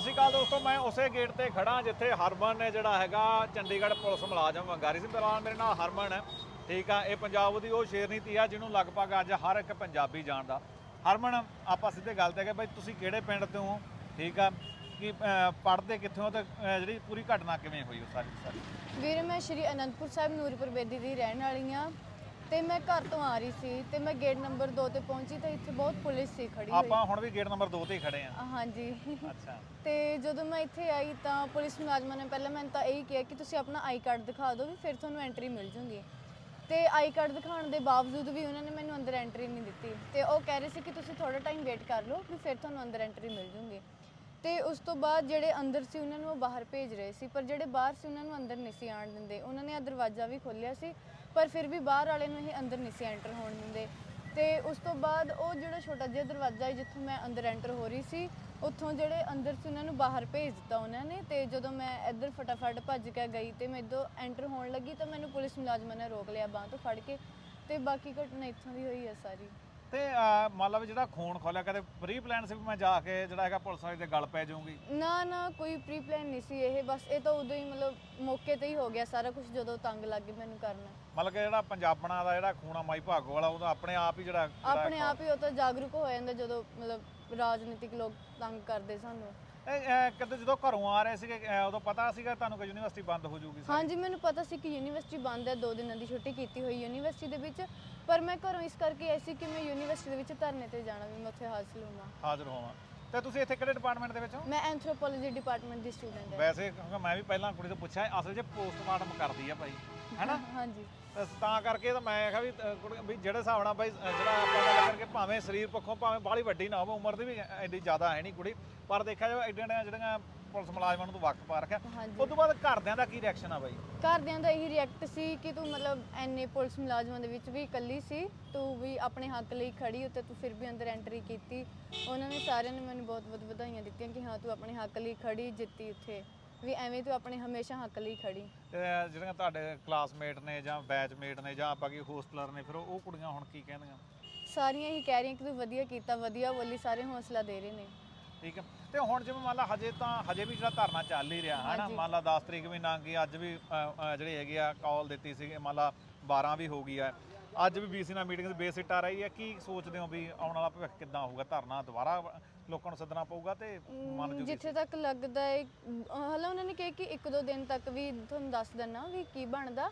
ਸਤਿ ਸ਼੍ਰੀ ਅਕਾਲ ਦੋਸਤੋ, ਮੈਂ ਉਸੇ ਗੇਟ ਤੇ ਖੜਾ ਜਿੱਥੇ ਹਰਮਨ ਨੇ ਜਿਹੜਾ ਹੈਗਾ ਚੰਡੀਗੜ੍ਹ ਪੁਲਿਸ ਮੁਲਾਜ਼ਮ ਵੰਗਾਰੀ ਸੀ। ਫਿਲਹਾਲ ਮੇਰੇ ਨਾਲ ਹਰਮਨ ਹੈ। ਠੀਕ ਆ, ਇਹ ਪੰਜਾਬ ਦੀ ਉਹ ਸ਼ੇਰਨੀ ਧੀ ਆ ਜਿਹਨੂੰ ਲਗਭਗ ਅੱਜ ਹਰ ਇੱਕ ਪੰਜਾਬੀ ਜਾਣਦਾ। ਹਰਮਨ, ਆਪਾਂ ਸਿੱਧੇ ਗੱਲ ਤੇ ਕਿ ਬਈ ਤੁਸੀਂ ਕਿਹੜੇ ਪਿੰਡ ਤੋਂ ਹੋ? ਠੀਕ ਆ, ਕਿ ਪੜ੍ਹਦੇ ਕਿੱਥੋਂ ਹੋ ਤੇ ਜਿਹੜੀ ਪੂਰੀ ਘਟਨਾ ਕਿਵੇਂ ਹੋਈ ਉਹ ਸਾਰੀ ਸਾਰੀ? ਵੀਰ, ਮੈਂ ਸ਼੍ਰੀ ਅਨੰਦਪੁਰ ਸਾਹਿਬ ਨੂਰਪੁਰ ਬੇਦੀ ਦੀ ਰਹਿਣ ਵਾਲੀ ਹਾਂ। ਤੇ ਮੈਂ ਘਰ ਤੋਂ ਆ ਰਹੀ ਸੀ ਤੇ ਮੈਂ ਗੇਟ ਨੰਬਰ 2 ਤੇ ਪਹੁੰਚੀ ਤਾਂ ਇੱਥੇ ਬਹੁਤ ਪੁਲਿਸ ਸੀ ਖੜੀ ਹੋਈ। ਆਪਾਂ ਹੁਣ ਵੀ ਗੇਟ ਨੰਬਰ 2 ਤੇ ਹੀ ਖੜੇ ਆ। ਹਾਂਜੀ। ਅੱਛਾ। ਤੇ ਜਦੋਂ ਮੈਂ ਇੱਥੇ ਆਈ ਤਾਂ ਪੁਲਿਸ ਮੁਲਾਜ਼ਮਾਂ ਨੇ ਪਹਿਲਾਂ ਮੈਨੂੰ ਤਾਂ ਇਹੀ ਕਿਹਾ ਕਿ ਤੁਸੀਂ ਆਪਣਾ ਆਈ ਕਾਰਡ ਦਿਖਾ ਦਿਓ ਵੀ ਫਿਰ ਤੁਹਾਨੂੰ ਐਂਟਰੀ ਮਿਲ ਜੂਗੀ। ਤੇ ਆਈ ਕਾਰਡ ਦਿਖਾਉਣ ਦੇ ਬਾਵਜੂਦ ਵੀ ਉਹਨਾਂ ਨੇ ਮੈਨੂੰ ਅੰਦਰ ਐਂਟਰੀ ਨਹੀਂ ਦਿੱਤੀ। ਤੇ ਉਹ ਕਹਿ ਰਹੇ ਸੀ ਕਿ ਤੁਸੀਂ ਥੋੜਾ ਟਾਈਮ ਵੇਟ ਕਰ ਲਓ ਵੀ ਫਿਰ ਤੁਹਾਨੂੰ ਅੰਦਰ ਐਂਟਰੀ ਮਿਲ ਜੂਗੀ। ਤੇ ਉਸ ਤੋਂ ਬਾਅਦ ਜਿਹੜੇ ਅੰਦਰ ਸੀ ਉਹਨਾਂ ਨੂੰ ਉਹ ਬਾਹਰ ਭੇਜ ਰਹੇ ਸੀ ਪਰ ਜਿਹੜੇ ਬਾਹਰ ਸੀ ਉਹਨਾਂ ਨੂੰ ਅੰਦਰ ਨਹੀਂ ਸੀ ਆਉਣ ਦਿੰਦੇ। ਉਹਨਾਂ ਨੇ ਆ ਦਰਵਾਜ਼ਾ ਵੀ ਖੋਲ੍ਹਿਆ ਸੀ ਪਰ ਫਿਰ ਵੀ ਬਾਹਰ ਵਾਲੇ ਨੂੰ ਇਹ ਅੰਦਰ ਨਹੀਂ ਸੀ ਐਂਟਰ ਹੋਣ ਦਿੰਦੇ। ਤੇ ਉਸ ਤੋਂ ਬਾਅਦ ਉਹ ਜਿਹੜਾ ਛੋਟਾ ਜਿਹਾ ਦਰਵਾਜ਼ਾ ਹੈ ਜਿੱਥੋਂ ਮੈਂ ਅੰਦਰ ਐਂਟਰ ਹੋ ਰਹੀ ਸੀ, ਉੱਥੋਂ ਜਿਹੜੇ ਅੰਦਰ ਸੀ ਉਹਨਾਂ ਨੂੰ ਬਾਹਰ ਭੇਜ ਦਿੱਤਾ ਉਹਨਾਂ ਨੇ ਤੇ ਜਦੋਂ ਮੈਂ ਇੱਧਰ ਫਟਾਫਟ ਭੱਜ ਕੇ ਗਈ ਤੇ ਮੈਂ ਇੱਧਰੋਂ ਐਂਟਰ ਹੋਣ ਲੱਗੀ ਤਾਂ ਮੈਨੂੰ ਪੁਲਿਸ ਮੁਲਾਜ਼ਮਾਂ ਨੇ ਰੋਕ ਲਿਆ ਬਾਂਹ ਤੋਂ ਫੜ ਕੇ ਤੇ ਬਾਕੀ ਘਟਨਾ ਇੱਥੋਂ ਦੀ ਹੋਈ ਹੈ ਸਾਰੀ। ਤੇ ਅਹ, ਮੰਨ ਲਓ ਵੀ ਜਿਹੜਾ ਖੂਨ ਖੋਲਿਆ ਕਦੇ ਪ੍ਰੀ ਪਲਾਨ ਸੀ ਵੀ ਮੈਂ ਜਾ ਕੇ ਜਿਹੜਾ ਹੈਗਾ ਪੁਲਿਸ ਵਾਲੇ ਦੇ ਗਲ ਪੈ ਜਾਊਂਗੀ? ਨਾ ਨਾ ਕੋਈ ਪ੍ਰੀ ਪਲਾਨ ਨਹੀਂ ਸੀ ਇਹ ਬਸ ਇਹ ਤਾਂ ਉਦੋਂ ਹੀ ਮਤਲਬ ਮੌਕੇ ਤੇ ਹੀ ਹੋ ਗਿਆ ਸਾਰਾ ਕੁਝ ਜਦੋਂ ਤੰਗ ਲੱਗ ਗਈ ਮੈਨੂੰ ਕਰਨਾ। ਮਤਲਬ ਕਿ ਜਿਹੜਾ ਪੰਜਾਬਣਾ ਦਾ ਜਿਹੜਾ ਖੂਨਾ ਮਾਈ ਭਾਗੋ ਵਾਲਾ ਉਹਦਾ ਆਪਣੇ ਆਪ ਹੀ ਜਿਹੜਾ ਜਿਹੜਾ ਆਪਣੇ ਆਪ ਹੀ ਉਹ ਤਾਂ ਜਾਗਰੂਕ ਹੋ ਜਾਂਦਾ ਜਦੋਂ ਮਤਲਬ ਰਾਜਨੀਤਿਕ ਲੋਕ ਤੰਗ ਕਰਦੇ ਸਾਨੂੰ। ਕਦੇ ਜਦੋਂ ਘਰੋਂ ਆ ਰਹੇ ਸੀਗੇ ਅਹ, ਉਦੋਂ ਪਤਾ ਸੀਗਾ ਤੁਹਾਨੂੰ ਕਿ ਯੂਨੀਵਰਸਿਟੀ ਬੰਦ ਹੋ ਜਾਊਗੀ ਸਾਰੀ? ਹਾਂਜੀ ਮੈਨੂੰ ਪਤਾ ਸੀ ਕਿ ਯੂਨੀਵਰਸਿਟੀ ਬੰਦ ਹੈ ਦੋ ਦਿਨਾਂ ਦੀ ਛੁੱਟੀ ਕੀਤੀ ਹੋਈ ਯੂਨੀਵਰਸਿਟੀ ਦੇ ਵਿੱਚ। ਪਰ ਮੈਂ ਘਰੋਂ ਇਸ ਕਰਕੇ ਆਈ ਸੀ ਕਿ ਮੈਂ ਯੂਨੀਵਰਸਿਟੀ ਦੇ ਵਿੱਚ ਧਰਨੇ ਤੇ ਜਾਣਾ ਵੀ ਮੈਂ ਉੱਥੇ ਹਾਜ਼ਰ ਹੋਵਾਂ। ਹਾਜ਼ਰ ਹੋਵਾਂ। ਤੇ ਤੁਸੀਂ ਇੱਥੇ ਕਿਹੜੇ ਡਿਪਾਰਟਮੈਂਟ ਦੇ ਵਿੱਚ ਹੋ? ਮੈਂ ਐਂਥਰੋਪੋਲੋਜੀ ਡਿਪਾਰਟਮੈਂਟ ਦੀ ਸਟੂਡੈਂਟ ਹਾਂ। ਵੈਸੇ ਕਿਉਂਕਿ ਮੈਂ ਵੀ ਪਹਿਲਾਂ ਕੁੜੀ ਤੋਂ ਪੁੱਛਿਆ ਅਸਲ 'ਚ ਪੋਸਟਮਾਰਟਮ ਕਰਦੀ ਆ ਭਾਈ ਹੈਨਾ? ਹਾਂਜੀ। ਤੇ ਤਾਂ ਕਰਕੇ ਤਾਂ ਮੈਂ ਕਿਹਾ ਵੀ ਕੁੜੀ ਵੀ ਜਿਹੜੇ ਹਿਸਾਬ ਨਾਲ ਅਹ, ਜਿਹੜਾ ਆਪਾਂ ਗੱਲ ਕਰਕੇ ਭਾਵੇਂ ਸਰੀਰ ਪੱਖੋਂ ਭਾਵੇਂ ਬਾਹਲੀ ਵੱਡੀ ਨਾ ਹੋਵੇ ਉਮਰ ਦੀ ਵੀ ਐਡੀ ਜ਼ਿਆਦਾ ਹੈ ਨਹੀਂ ਕੁੜੀ। ਪਰ ਦੇਖਿਆ ਜਾਵੇ ਐਡੀਆਂ ਜਿਹੜੀਆਂ ਪੁਲਿਸ ਮੁਲਾਜ਼ਮਾਂ ਨੂੰ ਤੂੰ ਵਕਤ ਪਾ ਰੱਖਿਆ ਹਾਂਜੀ। ਉਸ ਤੋਂ ਬਾਅਦ ਘਰਦਿਆਂ ਦਾ ਕੀ ਰਿਐਕਸ਼ਨ ਆ ਬਾਈ? ਘਰਦਿਆਂ ਦਾ ਇਹੀ ਰਿਐਕਟ ਸੀ ਕਿ ਤੂੰ ਮਤਲਬ ਐਨੇ ਪੁਲਿਸ ਮੁਲਾਜ਼ਮਾਂ ਦੇ ਵਿੱਚ ਵੀ ਇਕੱਲੀ ਸੀ ਤੂੰ ਵੀ ਆਪਣੇ ਹੱਕ ਲਈ ਖੜੀ ਉੱਤੇ ਤੂੰ ਫਿਰ ਵੀ ਅੰਦਰ ਐਂਟਰੀ ਕੀਤੀ। ਉਹਨਾਂ ਨੇ ਸਾਰਿਆਂ ਨੇ ਮੈਨੂੰ ਬਹੁਤ ਬਹੁਤ ਵਧਾਈਆਂ ਦਿੱਤੀਆਂ ਕਿ ਹਾਂ ਤੂੰ ਆਪਣੇ ਹੱਕ ਲਈ ਖੜੀ ਜਿੱਤੀ ਉੱਥੇ। ਵੀ ਐਵੇਂ ਤੂੰ ਆਪਣੇ ਹਮੇਸ਼ਾ ਹੱਕ ਲਈ ਖੜੀ। ਤੇ ਜਿਹੜੀਆਂ ਤੁਹਾਡੇ ਕਲਾਸਮੇਟ ਨੇ ਜਾਂ ਬੈਚਮੇਟ ਨੇ ਜਾਂ ਬਾਕੀ ਹੋਸਟਲਰ ਨੇ ਫਿਰ ਉਹ ਕੁੜੀਆਂ ਹੁਣ ਕੀ ਕਹਿੰਦੀਆਂ? ਸਾਰੀਆਂ ਹੀ ਕਹਿ ਰਹੀਆਂ ਕਿ ਤੂੰ ਵਧੀਆ ਕੀਤਾ ਵਧੀਆ ਬੋਲੀ ਸਾਰੇ ਹੌਸਲਾ ਦੇ ਰਹੇ ਨੇ। ਠੀਕ ਹੈ। ਤੇ ਹੁਣ ਜਿਵੇਂ ਮੰਨ ਲਾ ਹਜੇ ਤਾਂ ਹਜੇ ਵੀ ਜਿਹੜਾ ਧਰਨਾ ਚੱਲ ਹੀ ਰਿਹਾ ਹੈ ਨਾ। ਮੰਨ ਲਾ 10 ਤਰੀਕ ਵੀ ਲੰਘ ਗਈ ਅੱਜ ਵੀ ਜਿਹੜੀ ਹੈਗੀ ਆ ਕਾਲ ਦਿੱਤੀ ਸੀ ਮੰਨ ਲਾ 12 ਵੀ ਹੋ ਗਈ ਆ। ਅੱਜ ਵੀ ਬੀਸੀ ਨਾਲ ਮੀਟਿੰਗ ਦੇ ਬੇਸਿੱਟ ਆ ਰਹੀ ਹੈ ਕੀ ਸੋਚਦੇ ਹੋ ਵੀ ਆਉਣ ਵਾਲਾ ਭਵਿੱਖ ਕਿੱਦਾਂ ਹੋਊਗਾ? ਧਰਨਾ ਦੁਬਾਰਾ ਲੋਕਾਂ ਨੂੰ ਸੱਦਣਾ ਪਊਗਾ ਤੇ ਮੰਨ ਜਿੱਥੇ ਤੱਕ ਲੱਗਦਾ ਹੈ ਹਲਾ ਉਹਨਾਂ ਨੇ ਕਿਹਾ ਕਿ ਇੱਕ ਦੋ ਦਿਨ ਤੱਕ ਵੀ ਤੁਹਾਨੂੰ ਦੱਸ ਦੇਣਾ ਵੀ ਕੀ ਬਣਦਾ।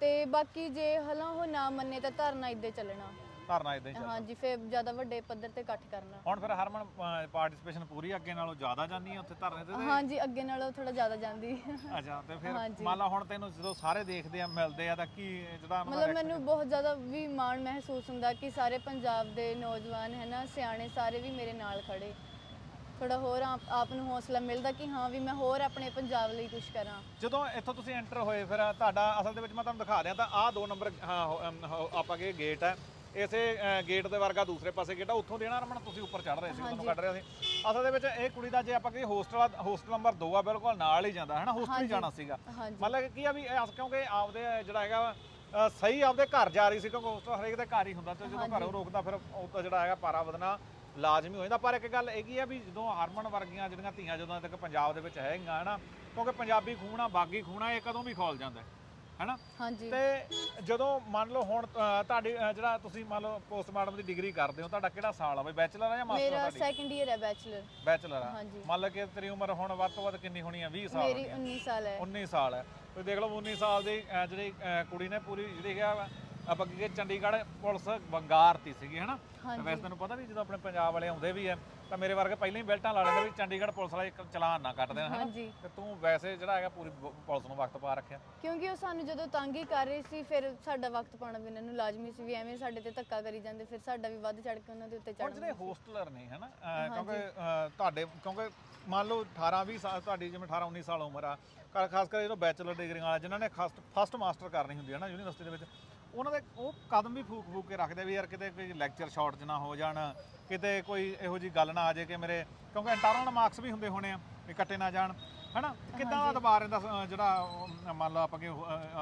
ਤੇ ਬਾਕੀ ਜੇ ਹਲਾ ਉਹ ਨਾ ਮੰਨੇ ਤਾਂ ਧਰਨਾ ਇੱਦਾਂ ਚੱਲਣਾ। ਧਰਨਾ ਇਦਾਂ ਹੀ ਚੱਲ ਹਾਂਜੀ ਫਿਰ ਜ਼ਿਆਦਾ ਵੱਡੇ ਪੱਧਰ ਤੇ ਇਕੱਠ ਕਰਨਾ। ਹੁਣ ਫਿਰ ਹਰਮਨ ਪਾਰਟਿਸਿਪੇਸ਼ਨ ਪੂਰੀ ਅੱਗੇ ਨਾਲੋਂ ਜ਼ਿਆਦਾ ਜਾਂਦੀ ਹੈ ਉੱਥੇ ਧਰਨੇ ਤੇ? ਹਾਂਜੀ ਅੱਗੇ ਨਾਲੋਂ ਥੋੜਾ ਜ਼ਿਆਦਾ ਜਾਂਦੀ। ਅੱਛਾ ਤੇ ਫਿਰ। ਮੰਨ ਲਾ ਹੁਣ ਤੈਨੂੰ ਜਦੋਂ ਸਾਰੇ ਦੇਖਦੇ ਆ ਮਿਲਦੇ ਆ ਤਾਂ ਕੀ ਜਿਹੜਾ ਮਤਲਬ ਮੈਨੂੰ ਬਹੁਤ ਜ਼ਿਆਦਾ ਵੀ ਮਾਣ ਮਹਿਸੂਸ ਹੁੰਦਾ ਕਿ ਸਾਰੇ ਪੰਜਾਬ ਦੇ ਨੌਜਵਾਨ ਹੈ ਨਾ ਸਿਆਣੇ ਸਾਰੇ ਵੀ ਮੇਰੇ ਨਾਲ ਖੜੇ। ਥੋੜਾ ਹੋਰ ਆਪ ਨੂੰ ਹੌਸਲਾ ਮਿਲਦਾ ਕਿ ਹਾਂ ਵੀ ਮੈਂ ਹੋਰ ਆਪਣੇ ਪੰਜਾਬ ਲਈ ਕੁਝ ਕਰਾਂ। ਜਦੋਂ ਇੱਥੋਂ ਤੁਸੀਂ ਐਂਟਰ ਹੋਏ ਫਿਰ ਤੁਹਾਡਾ ਅਸਲ ਦੇ ਵਿੱਚ ਮੈਂ ਤੁਹਾਨੂੰ ਦਿਖਾ ਦਿਆਂ ਤਾਂ ਆਹ ਦੋ ਨੰਬਰ ਆਪਾਂ ਕੇ ਗੇਟ ਹੈ। ਇਸੇ ਗੇਟ ਦੇ ਵਰਗਾ ਦੂਸਰੇ ਪਾਸੇ ਗੇਟ ਆ ਉੱਥੋਂ ਦੇਣਾ ਰਮਣ ਤੁਸੀਂ ਉੱਪਰ ਚੜ ਰਹੇ ਸੀ ਤੁਹਾਨੂੰ ਕੱਢ ਰਿਹਾ ਸੀ। ਅਸਲ ਦੇ ਵਿੱਚ ਇਹ ਕੁੜੀ ਦਾ ਜੇ ਆਪਾਂ ਕਹੀਏ ਹੋਸਟਲ ਹੋਸਟਲ ਨੰਬਰ 2 ਆ ਬਿਲਕੁਲ ਨਾਲ ਹੀ ਜਾਂਦਾ ਹੈ ਨਾ ਹੋਸਟਲ ਹੀ ਜਾਣਾ ਸੀਗਾ। ਮਤਲਬ ਕਿ ਕੀ ਆ ਵੀ ਇਹ ਕਿਉਂਕਿ ਆਪਦੇ ਜਿਹੜਾ ਹੈਗਾ ਸਹੀ ਆਪਦੇ ਘਰ ਜਾ ਰਹੀ ਸੀ ਕਿਉਂਕਿ ਹੋਸਟਲ ਹਰੇਕ ਦੇ ਘਰ ਹੀ ਹੁੰਦਾ ਤੇ ਜਦੋਂ ਘਰੋਂ ਰੋਕਦਾ ਫਿਰ ਉਹ ਤਾਂ ਜਿਹੜਾ ਹੈਗਾ ਪਾਰਾ ਵਧਣਾ ਲਾਜ਼ਮੀ ਹੋ ਜਾਂਦਾ। ਪਰ ਇੱਕ ਗੱਲ ਹੈਗੀ ਆ ਵੀ ਜਦੋਂ ਹਰਮਨ ਵਰਗੀਆਂ ਜਿਹੜੀਆਂ ਧੀਆਂ ਜਦੋਂ ਤੱਕ ਪੰਜਾਬ ਦੇ ਵਿੱਚ ਹੈਗੀਆਂ ਹਨਾ? ਕਿਉਂਕਿ ਪੰਜਾਬੀ ਖੂਣਾ ਬਾਗੀ ਖੂਣਾ ਇਹ ਕਦੋਂ ਵੀ ਖੋਲ ਜਾਂਦਾ। ਹਨਾ? ਹਾਂਜੀ। ਤੇ ਜਦੋਂ ਮੰਨ ਲਓ ਹੁਣ ਅ, ਤੁਹਾਡੀ ਅ, ਜਿਹੜਾ ਤੁਸੀਂ ਮੰਨ ਲਓ ਪੋਸਟਮਾਰਟਮ ਦੀ ਡਿਗਰੀ ਕਰਦੇ ਹੋ ਤੁਹਾਡਾ ਕਿਹੜਾ ਸਾਲ ਆ? ਬਈ ਬੈਚਲਰ ਆ ਜਾਂ ਮਾਸਟਰ ਮੇਰਾ ਤੁਹਾਡੀ? ਸੈਕੰਡ ਈਅਰ ਹੈ ਬੈਚਲਰ ਬੈਚਲਰ ਆ। ਹਾਂਜੀ। ਮੰਨ ਲਓ ਕਿ ਤੇਰੀ ਉਮਰ ਹੁਣ ਵੱਧ ਤੋਂ ਵੱਧ ਕਿੰਨੀ ਹੋਣੀ ਆ? 20 ਸਾਲ ਮੇਰੀ ਹੋਣੀ ਆ। 19 ਸਾਲ ਹੈ। 19 ਸਾਲ ਹੈ। ਤੁਸੀਂ ਦੇਖ ਲਓ 19 ਸਾਲ ਦੀ ਜਿਹੜੀ ਕੁੜੀ ਨੇ ਪੂਰੀ ਜਿਹੜੀ ਹੈ ਆਪਾਂ ਕਿ ਚੰਡੀਗੜ੍ਹ ਪੁਲਿਸ ਵੰਗਾਰਤੀ ਸੀਗੀ ਹਨਾ? ਤੇ। ਵੈਸੇ ਤੈਨੂੰ ਪਤਾ ਵੀ ਜਦੋਂ ਆਪਣੇ ਪੰਜਾਬ ਵਾਲੇ ਆਉਂਦੇ ਵੀ ਐ ਤਾਂ ਮੇਰੇ ਵਰਗੇ ਪਹਿਲਾਂ ਹੀ ਬੈਲਟਾਂ ਲਾ ਲੈਂਦੇ ਵੀ ਚੰਡੀਗੜ੍ਹ ਪੁਲਿਸ ਵਾਲੇ ਇੱਕ ਚਲਾਨ ਨਾ ਕੱਟ ਦੇਣ ਹਨਾ? ਤੇ ਤੂੰ ਵੈਸੇ ਜਿਹੜਾ ਹੈਗਾ ਪੂਰੀ ਪੁਲਿਸ ਨੂੰ ਵਕਤ ਪਾ ਰੱਖਿਆ। ਕਿਉਂਕਿ ਉਹ ਸਾਨੂੰ ਜਦੋਂ ਤੰਗ ਹੀ ਕਰ ਰਹੇ ਸੀ ਫਿਰ ਸਾਡਾ ਵਕਤ ਪਾਉਣਾ ਵੀ ਇਹਨਾਂ ਨੂੰ ਲਾਜ਼ਮੀ ਸੀ ਵੀ ਐਵੇਂ ਸਾਡੇ ਤੇ ਧੱਕਾ ਕਰੀ ਜਾਂਦੇ ਫਿਰ ਸਾਡਾ ਵੀ ਵੱਧ ਚੜ ਕੇ ਉਹਨਾਂ ਦੇ ਉੱਤੇ ਚੜ੍ਹਨਾ ਜਿਹੜੇ ਹੋਸਟਲਰ ਨੇ ਹਨਾ? ਕਿਉਂਕਿ ਤੁਹਾਡੇ ਕਿਉਂਕਿ ਮੰਨ ਲਓ 18 20 ਸਾਲ ਤੁਹਾਡੀ ਜਿਵੇਂ 18 19 ਸਾਲ ਉਮਰ ਆ ਖਾਸ ਕਰ ਜਦੋਂ ਬੈਚਲਰ ਡਿਗਰੀ ਵਾਲਾ ਜਿਨ੍ਹਾਂ ਨੇ ਫਸਟ ਮਾਸਟਰ ਕਰਨੀ ਹੁੰਦੀ ਹੈ ਨਾ ਯੂਨੀਵਰਸਿਟੀ ਦੇ ਵਿੱਚ ਉਹਨਾਂ ਦੇ ਉਹ ਕਦਮ ਵੀ ਫੂਕ ਫੂਕ ਕੇ ਰੱਖਦੇ ਵੀ ਯਾਰ ਕਿਤੇ ਕੋਈ ਲੈਕਚਰ ਸ਼ਾਰਟ ਨਾ ਹੋ ਜਾਣ ਕਿਤੇ ਕੋਈ ਇਹੋ ਜੀ ਗੱਲ ਨਾ ਆ ਜਾਏ ਕਿ ਮੇਰੇ ਕਿਉਂਕਿ ਇੰਟਰਨਲ ਮਾਰਕਸ ਵੀ ਹੁੰਦੇ ਹੋਣੇ ਆ ਵੀ ਕੱਟੇ ਨਾ ਜਾਣ ਹਨਾ? ਕਿੱਦਾਂ ਦਾ ਦਬਾਅ ਰਹਿੰਦਾ ਜਿਹੜਾ ਮੰਨ ਲਓ ਆਪਾਂ ਕਿ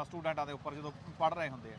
ਸਟੂਡੈਂਟਾਂ ਦੇ ਉੱਪਰ ਜਦੋਂ ਪੜ ਰਹੇ ਹੁੰਦੇ ਆ।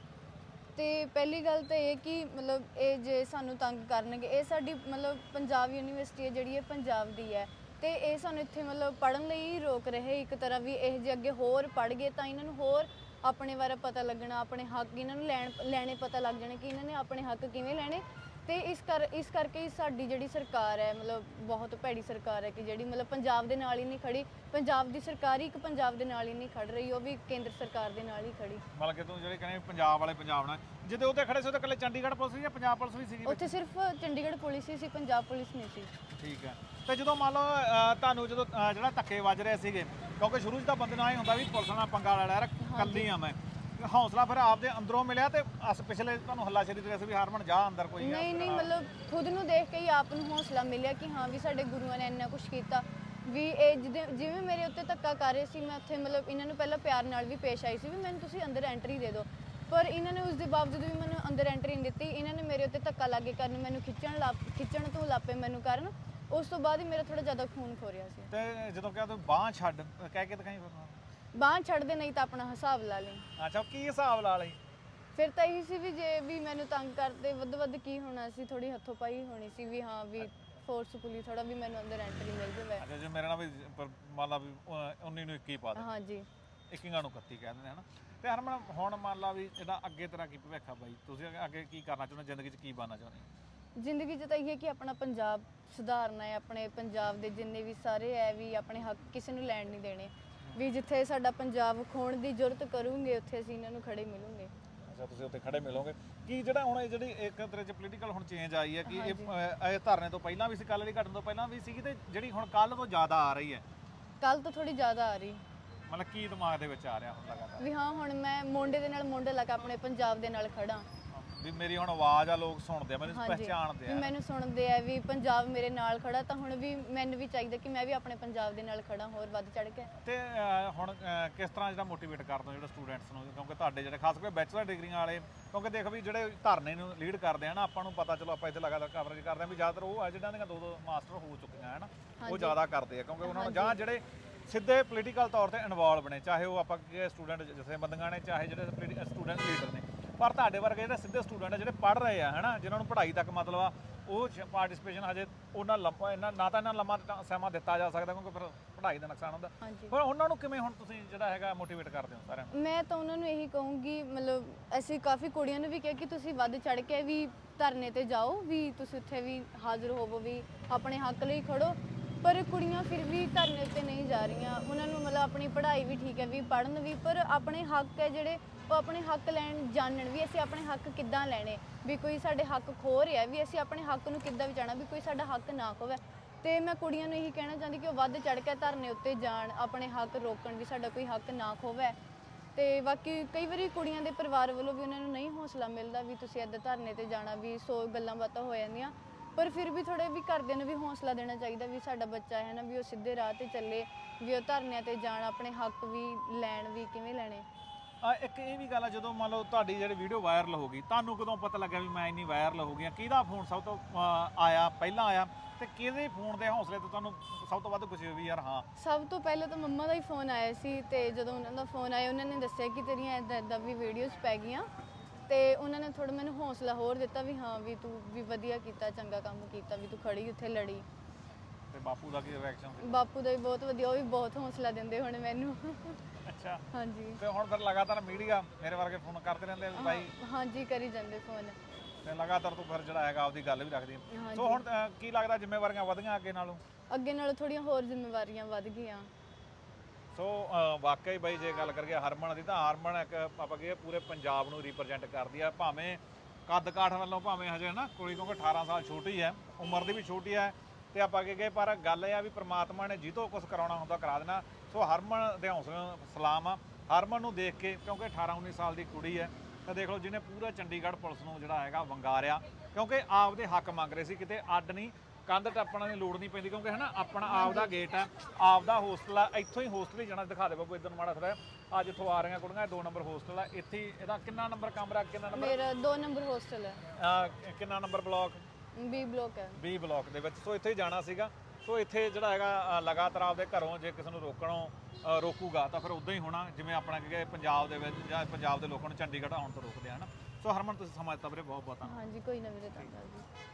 ਤੇ ਪਹਿਲੀ ਗੱਲ ਤਾਂ ਇਹ ਕਿ ਮਤਲਬ ਇਹ ਜੇ ਸਾਨੂੰ ਤੰਗ ਕਰਨਗੇ ਇਹ ਸਾਡੀ ਮਤਲਬ ਪੰਜਾਬ ਯੂਨੀਵਰਸਿਟੀ ਹੈ ਜਿਹੜੀ ਇਹ ਪੰਜਾਬ ਦੀ ਹੈ। ਤੇ ਇਹ ਸਾਨੂੰ ਇੱਥੇ ਮਤਲਬ ਪੜਨ ਲਈ ਰੋਕ ਰਹੇ ਇੱਕ ਤਰ੍ਹਾਂ ਵੀ ਇਹ ਜੇ ਅੱਗੇ ਹੋਰ ਪੜ ਗਏ ਤਾਂ ਇਹਨਾਂ ਨੂੰ ਹੋਰ ਆਪਣੇ ਬਾਰੇ ਪਤਾ ਲੱਗਣਾ ਆਪਣੇ ਹੱਕ ਇਹਨਾਂ ਨੂੰ ਲੈਣ ਲੈਣੇ ਪਤਾ ਲੱਗ ਜਾਣੇ ਕਿ ਇਹਨਾਂ ਨੇ ਆਪਣੇ ਹੱਕ ਕਿਵੇਂ ਲੈਣੇ। ਤੇ ਇਸ ਕਰ ਇਸ ਕਰਕੇ ਹੀ ਸਾਡੀ ਜਿਹੜੀ ਸਰਕਾਰ ਹੈ ਮਤਲਬ ਬਹੁਤ ਭੈੜੀ ਸਰਕਾਰ ਹੈ ਕਿ ਜਿਹੜੀ ਮਤਲਬ ਪੰਜਾਬ ਦੇ ਨਾਲ ਹੀ ਨਹੀਂ ਖੜੀ ਪੰਜਾਬ ਦੀ ਸਰਕਾਰ ਹੀ ਇੱਕ ਪੰਜਾਬ ਦੇ ਨਾਲ ਹੀ ਨਹੀਂ ਖੜ ਰਹੀ ਉਹ ਵੀ ਕੇਂਦਰ ਸਰਕਾਰ ਦੇ ਨਾਲ ਹੀ ਖੜੀ। ਮਤਲਬ ਕਿ ਤੂੰ ਜਿਹੜੇ ਕਹਿੰਦੇ ਪੰਜਾਬ ਵਾਲੇ ਪੰਜਾਬ ਨਾਲ ਜਿਹਦੇ ਉੱਤੇ ਖੜੇ ਸੀ ਉਹ ਤਾਂ ਇਕੱਲੇ ਚੰਡੀਗੜ੍ਹ ਪੁਲਿਸ ਸੀ ਜਾਂ ਪੰਜਾਬ ਪੁਲਿਸ ਵੀ ਸੀਗੀ? ਉੱਥੇ ਸਿਰਫ ਚੰਡੀਗੜ੍ਹ ਪੁਲਿਸ ਹੀ ਸੀ ਪੰਜਾਬ ਪੁਲਿਸ ਨਹੀਂ ਸੀ। ਠੀਕ ਹੈ। ਤੇ ਜਦੋਂ ਮੰਨ ਲਓ ਤੁਹਾਨੂੰ ਜਦੋਂ ਜਿਹੜਾ ਧੱਕੇ ਵੱਜ ਰਹੇ ਸੀਗੇ ਕਿਉਂਕਿ ਸ਼ੁਰੂ 'ਚ ਤਾਂ ਬੰਦੇ ਨੂੰ ਐ ਹੁੰਦਾ ਵੀ ਪੁਲਿਸ ਨਾਲ ਪੰਗਾ ਲੈ ਲਿਆ ਕੱਲੀ ਆ ਮੈਂ। ਹੌਸਲਾ ਫਿਰ ਆਪਦੇ ਅੰਦਰੋਂ ਮਿਲਿਆ ਤੇ ਅਸ ਪਿਛਲੇ ਤੁਹਾਨੂੰ ਹੱਲਾ ਸ਼ੇਰੀ ਤੇ ਵੀ ਹਰਮਨ ਜਾ ਅੰਦਰ ਕੋਈ ਨਹੀਂ ਨਹੀਂ ਮਤਲਬ ਖੁਦ ਨੂੰ ਦੇਖ ਕੇ ਹੀ ਆਪ ਨੂੰ ਹੌਸਲਾ ਮਿਲਿਆ ਕਿ ਹਾਂ ਵੀ ਸਾਡੇ ਗੁਰੂਆਂ ਨੇ ਇੰਨਾ ਕੁਝ ਕੀਤਾ। ਵੀ ਇਹ ਜਿਵੇਂ ਮੇਰੇ ਉੱਤੇ ਧੱਕਾ ਕਰ ਰਹੇ ਸੀ ਮੈਂ ਉੱਥੇ ਮਤਲਬ ਇਹਨਾਂ ਨੂੰ ਪਹਿਲਾਂ ਪਿਆਰ ਨਾਲ ਵੀ ਪੇਸ਼ ਆਈ ਸੀ ਵੀ ਮੈਨੂੰ ਤੁਸੀਂ ਅੰਦਰ ਐਂਟਰੀ ਦੇ ਦਿਓ। ਪਰ ਇਹਨਾਂ ਨੇ ਉਸ ਦੇ ਬਾਵਜੂਦ ਵੀ ਮੈਨੂੰ ਅੰਦਰ ਐਂਟਰੀ ਨਹੀਂ ਦਿੱਤੀ। ਇਹਨਾਂ ਨੇ ਮੇਰੇ ਉੱਤੇ ਧੱਕਾ ਲਾਗੇ ਕਰਨ ਮੈਨੂੰ ਖਿੱਚਣ ਲੱਗ ਖਿੱਚਣ ਤੋਂ ਲਾਪੇ ਮੈਨੂੰ ਕਰਨ। ਉਸ ਤੋਂ ਬਾਅਦ ਹੀ ਮੇਰਾ ਥੋੜਾ ਜ਼ਿਆਦਾ ਖੂਨ ਖੋਰਿਆ ਸੀ। ਤੇ ਜਦੋਂ ਕਿਹਾ ਤੂੰ ਬਾਹ ਛੱਡ ਕਹਿ ਕੇ ਦਿਖਾਈ ਫਿਰ ਬਾਂਹ ਛੱਡ ਦੇ ਨਹੀਂ ਤਾਂ ਆਪਣਾ ਹਿਸਾਬ ਲਾ ਲਈ। ਅੱਛਾ ਉਹ ਕੀ ਹਿਸਾਬ ਲਾ ਲਈ? ਫਿਰ ਤਾਂ ਇਹੀ ਸੀ ਵੀ ਜੇ ਵੀ ਮੈਨੂੰ ਤੰਗ ਕਰਦੇ ਵੱਧ ਵੱਧ ਕੀ ਹੋਣਾ ਸੀ ਥੋੜੀ ਹੱਥੋਂ ਪਾਈ ਹੋਣੀ ਸੀ ਵੀ ਹਾਂ ਵੀ ਫੋਰਸਫੁਲੀ ਥੋੜਾ ਵੀ ਮੈਨੂੰ ਅੰਦਰ ਐਂਟਰੀ ਮਿਲ ਜਾਵੇ। ਅੱਛਾ ਜੇ ਮੇਰੇ ਨਾਲ ਵੀ ਪਰ ਮੰਨ ਲਾ ਵੀ ਅਹ, 19 ਨੂੰ 21 ਪਾ ਦੇ। ਹਾਂਜੀ 21 ਨੂੰ 31 ਕਹਿ ਦਿੰਦੇ ਹਨਾ ਤੇ ਹਰਮਨ ਹੁਣ ਮੰਨ ਲਾ ਵੀ ਇਹਦਾ ਅੱਗੇ ਤੇਰਾ ਕੀ ਭਵਿੱਖ ਆ ਬਾਈ? ਤੁਸੀਂ ਅੱਗੇ ਕੀ ਕਰਨਾ ਚਾਹੁੰਦੇ ਜ਼ਿੰਦਗੀ 'ਚ ਕੀ ਬਣਨਾ ਚਾਹੁੰਦੇ ਜ਼ਿੰਦਗੀ ਇਹ ਹੈ ਕਿ ਆਪਣਾ ਪੰਜਾਬ ਸੁਧਾਰਨਾ ਹੈ ਆਪਣੇ ਪੰਜਾਬ ਦੇ ਜਿੰਨੇ ਵੀ ਸਾਰੇ ਹੈ ਵੀ ਆਪਣੇ ਹੱਕ ਕਿਸੇ ਨੂੰ ਲੈਣ ਨਹੀਂ ਦੇਣੇ। ਵੀ ਜਿੱਥੇ ਸਾਡਾ ਪੰਜਾਬ ਖੋਣ ਦੀ ਜ਼ਰੂਰਤ ਕਰੂੰਗੇ ਉੱਥੇ ਅਸੀਂ ਇਹਨਾਂ ਨੂੰ ਖੜੇ ਮਿਲੂਗੇ। ਅੱਛਾ ਤੁਸੀਂ ਉੱਥੇ ਖੜੇ ਮਿਲੋਗੇ। ਕੀ ਜਿਹੜਾ ਹੁਣ ਇਹ ਜਿਹੜੀ ਇੱਕ ਤਰ੍ਹਾਂ ਚ ਪੋਲੀਟੀਕਲ ਹੁਣ ਚੇਂਜ ਆਈ ਹੈ ਕਿ ਇਹ ਇਹ ਧਰਨੇ ਤੋਂ ਪਹਿਲਾਂ ਵੀ ਸੀ ਕੱਲ ਵਾਲੀ ਘਟਨਾ ਤੋਂ ਪਹਿਲਾਂ ਵੀ ਸੀਗੀ ਤੇ ਜਿਹੜੀ ਹੁਣ ਕੱਲ ਤੋਂ ਜ਼ਿਆਦਾ ਆ ਰਹੀ ਹੈ? ਕੱਲ ਤੋਂ ਥੋੜੀ ਜ਼ਿਆਦਾ ਆ ਰਹੀ। ਮਤਲਬ ਕੀ ਦਿਮਾਗ ਦੇ ਵਿੱਚ ਆ ਰਿਹਾ ਹੁਣ ਲਗਾਤਾਰ? ਵੀ ਹਾਂ ਹੁਣ ਮੈਂ ਮੁੰਡੇ ਦੇ ਨਾਲ ਮੁੰਡੇ ਲਾ ਕੇ ਆਪਣੇ ਪੰਜਾਬ ਦੇ ਨਾਲ ਖੜਾ ਵੀ ਮੇਰੀ ਹੁਣ ਆਵਾਜ਼ ਆ ਲੋਕ ਸੁਣਦੇ ਆ ਮੈਨੂੰ ਹਾਂਜੀ। ਪਹਿਚਾਣਦੇ ਵੀ ਆ। ਮੈਨੂੰ ਸੁਣਦੇ ਆ ਵੀ ਪੰਜਾਬ ਮੇਰੇ ਨਾਲ ਖੜਾ ਤਾਂ ਹੁਣ ਵੀ ਮੈਨੂੰ ਵੀ ਚਾਹੀਦਾ ਕਿ ਮੈਂ ਵੀ ਆਪਣੇ ਪੰਜਾਬ ਦੇ ਨਾਲ ਖੜਾ ਹੋਰ ਵੱਧ ਚੜ ਕੇ। ਤੇ ਅਹ, ਹੁਣ ਅਹ, ਕਿਸ ਤਰ੍ਹਾਂ ਜਿਹੜਾ ਮੋਟੀਵੇਟ ਕਰਦੇ ਹੋ ਜਿਹੜੇ ਸਟੂਡੈਂਟਸ ਨੂੰ? ਕਿਉਂਕਿ ਤੁਹਾਡੇ ਜਿਹੜੇ ਖਾਸ ਕਰਕੇ ਬੈਚਲਰ ਡਿਗਰੀਆਂ ਵਾਲੇ ਕਿਉਂਕਿ ਦੇਖ ਵੀ ਜਿਹੜੇ ਧਰਨੇ ਨੂੰ ਲੀਡ ਕਰਦੇ ਆ ਨਾ ਆਪਾਂ ਨੂੰ ਪਤਾ ਚਲੋ ਆਪਾਂ ਇੱਥੇ ਲਗਾਤਾਰ ਕਵਰੇਜ ਕਰਦੇ ਆ ਵੀ ਜ਼ਿਆਦਾਤਰ ਉਹ ਆ ਜਿਹੜਾਂ ਦੀਆਂ ਦੋ ਦੋ ਮਾਸਟਰ ਹੋ ਚੁੱਕੀਆਂ ਹਨ ਉਹ ਜ਼ਿਆਦਾ ਕਰਦੇ ਆ ਕਿਉਂਕਿ ਉਹਨਾਂ ਨੂੰ ਜਾਂ ਜਿਹੜੇ ਸਿੱਧੇ ਪੋਲੀਟੀਕਲ ਤੌਰ ਤੇ ਇਨਵੋਲਵ ਨੇ ਚਾਹੇ ਉਹ ਆਪਾਂ ਸਟੂਡੈਂਟ ਜਥੇਬੰਦੀਆਂ ਨੇ ਚਾਹੇ ਜਿਹੜੇ ਸਟੂਡੈਂਟ ਲੀਡਰ ਨੇ ਪਰ ਤੁਹਾਡੇ ਵਰਗੇ ਜਿਹੜੇ ਸਿੱਧੇ ਸਟੂਡੈਂਟ ਆ ਜਿਹੜੇ ਪੜ੍ਹ ਰਹੇ ਆ ਹਨਾ ਜਿਨ੍ਹਾਂ ਨੂੰ ਪੜ੍ਹਾਈ ਤੱਕ ਮਤਲਬ ਆ ਉਹ ਪਾਰਟਿਸਿਪੇਸ਼ਨ ਹਜੇ ਉਹਨਾਂ ਲੰਮਾ ਇਹਨਾਂ ਨਾ ਤਾਂ ਇਹਨਾਂ ਲੰਮਾ ਸਮਾਂ ਦਿੱਤਾ ਜਾ ਸਕਦਾ ਕਿਉਂਕਿ ਫਿਰ ਪੜ੍ਹਾਈ ਦਾ ਨੁਕਸਾਨ ਹੁੰਦਾ। ਹਾਂਜੀ। ਪਰ ਉਹਨਾਂ ਨੂੰ ਕਿਵੇਂ ਹੁਣ ਤੁਸੀਂ ਜਿਹੜਾ ਹੈਗਾ ਮੋਟੀਵੇਟ ਕਰਦੇ ਹੋ ਸਾਰਿਆਂ ਨੂੰ? ਮੈਂ ਤਾਂ ਉਹਨਾਂ ਨੂੰ ਇਹੀ ਕਹੂੰਗੀ ਮਤਲਬ ਅਸੀਂ ਕਾਫੀ ਕੁੜੀਆਂ ਨੂੰ ਵੀ ਕਿਹਾ ਕਿ ਤੁਸੀਂ ਵੱਧ ਚੜ ਕੇ ਵੀ ਧਰਨੇ ਤੇ ਜਾਓ ਵੀ ਤੁਸੀਂ ਉੱਥੇ ਵੀ ਹਾਜ਼ਰ ਹੋਵੋ ਵੀ ਆਪਣੇ ਹੱਕ ਲਈ ਖੜੋ। ਪਰ ਕੁੜੀਆਂ ਫਿਰ ਵੀ ਧਰਨੇ ਉੱਤੇ ਨਹੀਂ ਜਾ ਰਹੀਆਂ। ਉਹਨਾਂ ਨੂੰ ਮਤਲਬ ਆਪਣੀ ਪੜ੍ਹਾਈ ਵੀ ਠੀਕ ਹੈ, ਵੀ ਪੜ੍ਹਨ ਵੀ, ਪਰ ਆਪਣੇ ਹੱਕ ਹੈ ਜਿਹੜੇ ਉਹ ਆਪਣੇ ਹੱਕ ਲੈਣ ਜਾਣਨ ਵੀ, ਅਸੀਂ ਆਪਣੇ ਹੱਕ ਕਿੱਦਾਂ ਲੈਣੇ? ਵੀ ਕੋਈ ਸਾਡੇ ਹੱਕ ਖੋ ਰਿਹਾ ਵੀ ਅਸੀਂ ਆਪਣੇ ਹੱਕ ਨੂੰ ਕਿੱਦਾਂ ਬਚਾਉਣਾ ਵੀ ਕੋਈ ਸਾਡਾ ਹੱਕ ਨਾ ਖੋਵੇ ਤੇ ਮੈਂ ਕੁੜੀਆਂ ਨੂੰ ਇਹੀ ਕਹਿਣਾ ਚਾਹੁੰਦੀ ਕਿ ਉਹ ਵੱਧ ਚੜ ਕੇ ਧਰਨੇ ਉੱਤੇ ਜਾਣ, ਆਪਣੇ ਹੱਕ ਰੋਕਣ ਵੀ ਸਾਡਾ ਕੋਈ ਹੱਕ ਨਾ ਖੋਵੇ ਤੇ ਬਾਕੀ ਕਈ ਵਾਰੀ ਕੁੜੀਆਂ ਦੇ ਪਰਿਵਾਰ ਵੱਲੋਂ ਵੀ ਉਹਨਾਂ ਨੂੰ ਨਹੀਂ ਹੌਸਲਾ ਮਿਲਦਾ ਵੀ ਤੁਸੀਂ ਇੱਦਾਂ ਧਰਨੇ ਤੇ ਜਾਣਾ, ਵੀ ਸੋ ਗੱਲਾਂ ਬਾਤਾਂ ਹੋ ਜਾਂਦੀਆਂ। ਪਰ ਫਿਰ ਵੀ ਥੋੜੇ ਵੀ ਘਰਦਿਆਂ ਨੂੰ ਵੀ ਹੌਸਲਾ ਦੇਣਾ ਚਾਹੀਦਾ ਵੀ ਸਾਡਾ ਬੱਚਾ ਹੈ ਨਾ ਵੀ ਉਹ ਸਿੱਧੇ ਰਾਹ ਤੇ ਚੱਲੇ ਵੀ ਉਹ ਧਰਨਿਆਂ ਤੇ ਜਾਣ ਆਪਣੇ ਹੱਕ ਵੀ ਲੈਣ ਵੀ ਕਿਵੇਂ ਲੈਣੇ। ਆ ਇੱਕ ਇਹ ਵੀ ਗੱਲ ਆ ਜਦੋਂ ਮੰਨ ਲਓ ਤੁਹਾਡੀ ਜਿਹੜੀ ਵੀਡੀਓ ਵਾਇਰਲ ਹੋ ਗਈ ਤੁਹਾਨੂੰ ਕਦੋਂ ਪਤਾ ਲੱਗਿਆ ਵੀ ਮੈਂ ਇੰਨੀ ਵਾਇਰਲ ਹੋ ਗਈ ਕਿਹਦਾ ਫੋਨ ਸਭ ਤੋਂ ਅਹ, ਆਇਆ ਪਹਿਲਾਂ ਆਇਆ? ਤੇ ਕਿਹਦੇ ਫੋਨ ਦੇ ਹੌਸਲੇ ਤੇ ਤੁਹਾਨੂੰ ਸਭ ਤੋਂ ਵੱਧ ਖੁਸ਼ੀ ਹੋਈ ਵੀ ਯਾਰ ਹਾਂ। ਸਭ ਤੋਂ ਪਹਿਲਾਂ ਤਾਂ ਮੰਮਾ ਦਾ ਹੀ ਫੋਨ ਆਇਆ ਸੀ ਤੇ ਜਦੋਂ ਉਹਨਾਂ ਦਾ ਫੋਨ ਆਇਆ ਉਹਨਾਂ ਨੇ ਦੱਸਿਆ ਕਿ ਤੇਰੀਆਂ ਇਦਾਂ ਇਦਾਂ ਵੀ ਵੀਡੀਓਜ਼ ਪੈ ਗਈਆਂ। ਤੇ ਉਹਨਾਂ ਨੇ ਥੋੜਾ ਮੈਨੂੰ ਹੌਸਲਾ ਹੋਰ ਦਿੱਤਾ ਵੀ ਹਾਂ ਵੀ ਤੂੰ ਵੀ ਵਧੀਆ ਕੀਤਾ ਚੰਗਾ ਕੰਮ ਕੀਤਾ ਵੀ ਤੂੰ ਖੜੀ ਉੱਥੇ ਲੜੀ। ਤੇ ਬਾਪੂ ਦਾ ਕੀ ਰਿਐਕਸ਼ਨ ਸੀ? ਬਾਪੂ ਦਾ ਵੀ ਬਹੁਤ ਵਧੀਆ ਉਹ ਵੀ ਬਹੁਤ ਹੌਸਲਾ ਦਿੰਦੇ ਹੁਣ ਮੈਨੂੰ। ਅੱਛਾ। ਹਾਂਜੀ। ਤੇ ਹੁਣ ਫਿਰ ਲਗਾਤਾਰ ਮੀਡੀਆ ਮੇਰੇ ਵਰਗੇ ਫੋਨ ਕਰਦੇ ਰਹਿੰਦੇ ਆ ਵੀ ਬਾਈ। ਹਾਂਜੀ ਕਰੀ ਜਾਂਦੇ ਫੋਨ ਤੇ ਲਗਾਤਾਰ ਤੂੰ ਫਿਰ ਜਿਹੜਾ ਹੈਗਾ ਆਪਦੀ ਗੱਲ ਵੀ ਰੱਖਦੀ। ਹਾਂਜੀ। ਸੋ ਹੁਣ ਅਹ, ਕੀ ਲੱਗਦਾ ਜ਼ਿੰਮੇਵਾਰੀਆਂ ਵਧੀਆਂ ਅੱਗੇ ਨਾਲੋਂ? ਅੱਗੇ ਨਾਲੋਂ ਥੋੜੀਆਂ ਹੋਰ ਜ਼ਿੰਮੇਵਾਰੀਆਂ ਵੱਧ ਗਈਆਂ। ਸੋ ਵਾਕਈ ਬਾਈ ਜੇ ਗੱਲ ਕਰੀਏ ਹਰਮਨ ਦੀ, ਤਾਂ ਹਰਮਨ ਇੱਕ ਆਪਾਂ ਕਹੀਏ ਪੂਰੇ ਪੰਜਾਬ ਨੂੰ ਰਿਪਰੈਜ਼ੈਂਟ ਕਰਦੀ ਆ, ਭਾਵੇਂ ਕੱਦ ਕਾਠ ਵੱਲੋਂ ਭਾਵੇਂ ਹਜੇ ਨਾ ਕੁੜੀ ਕਿਉਂਕਿ 18 ਸਾਲ ਛੋਟੀ ਹੈ, ਉਮਰ ਦੀ ਵੀ ਛੋਟੀ ਹੈ, ਤੇ ਆਪਾਂ ਅੱਗੇ ਗਏ, ਪਰ ਗੱਲ ਇਹ ਆ ਵੀ ਪ੍ਰਮਾਤਮਾ ਨੇ ਜਿੱਤੋਂ ਕੁਝ ਕਰਾਉਣਾ ਹੁੰਦਾ ਕਰਾ ਦੇਣਾ। ਸੋ, ਹਰਮਨ ਦੇ ਹੌਸਲੇ ਸਲਾਮ ਆ। ਹਰਮਨ ਨੂੰ ਦੇਖ ਕੇ, ਕਿਉਂਕਿ 18 19 ਸਾਲ ਦੀ ਕੁੜੀ ਹੈ, ਤਾਂ ਦੇਖ ਲਓ ਜਿਹਨੇ ਪੂਰਾ ਚੰਡੀਗੜ੍ਹ ਪੁਲਿਸ ਨੂੰ ਜਿਹੜਾ ਹੈਗਾ ਵੰਗਾਰਿਆ, ਕਿਉਂਕਿ ਆਪਦੇ ਹੱਕ ਮੰਗ ਰਹੇ ਸੀ, ਕਿਤੇ ਅੱਡ ਨਹੀਂ ਕੰਧ ਟੱਪਣ ਦੀ ਲੋੜ ਨਹੀਂ ਪੈਂਦੀ ਕਿਉਂਕਿ ਹਨਾ ਆਪਣਾ ਆਪਦਾ ਗੇਟ ਹੈ ਆਪਦਾ ਹੋਸਟਲ ਆ ਇੱਥੋਂ ਹੀ ਹੋਸਟਲ ਹੀ ਜਾਣਾ ਦਿਖਾ ਦੇ ਬਾਬੂ ਇਧਰ ਮਾੜਾ ਥੋੜਾ ਆ ਜਿੱਥੋਂ ਆ ਰਹੀਆਂ ਕੁੜੀਆਂ ਦੋ ਨੰਬਰ ਹੋਸਟਲ ਆ ਇੱਥੇ ਹੀ ਇਹਦਾ ਕਿੰਨਾ ਨੰਬਰ ਕਮਰਾ ਕਿੰਨਾ ਨੰਬਰ? ਮੇਰਾ 2 ਨੰਬਰ ਹੋਸਟਲ ਹੈ ਅਹ ਕਿੰਨਾ ਨੰਬਰ ਬਲਾਕ ਬੀ ਬਲੋਕ ਹੈ 20 ਬਲਾਕ ਦੇ ਵਿੱਚ। ਸੋ ਇੱਥੇ ਹੀ ਜਾਣਾ ਸੀਗਾ। ਸੋ ਇੱਥੇ ਜਿਹੜਾ ਹੈਗਾ ਅ, ਲਗਾਤਾਰ ਆਪਦੇ ਘਰੋਂ ਜੇ ਕਿਸੇ ਨੂੰ ਰੋਕਣੋਂ ਅ, ਰੋਕੂਗਾ ਤਾਂ ਫਿਰ ਉਦਾਂ ਹੀ ਹੋਣਾ। ਜਿਵੇਂ ਆਪਣਾ ਕਿ ਪੰਜਾਬ ਦੇ ਵਿੱਚ ਜਾਂ ਪੰਜਾਬ ਦੇ ਲੋਕਾਂ ਨੂੰ ਚੰਡੀਗੜ੍ਹ ਆਉਣ ਤੋਂ ਰੋਕਦੇ ਹਨਾ। ਸੋ ਹਰਮਨ ਤੁਸੀਂ ਸਮਾਂ ਦਿੱਤਾ ਵੀਰੇ ਬਹੁਤ ਬਹੁਤ ਧੰਨਵਾਦ। ਹਾਂਜੀ ਕੋਈ ਨਾ ਵੀਰੇ ਧੰਨਵਾਦ ਜੀ।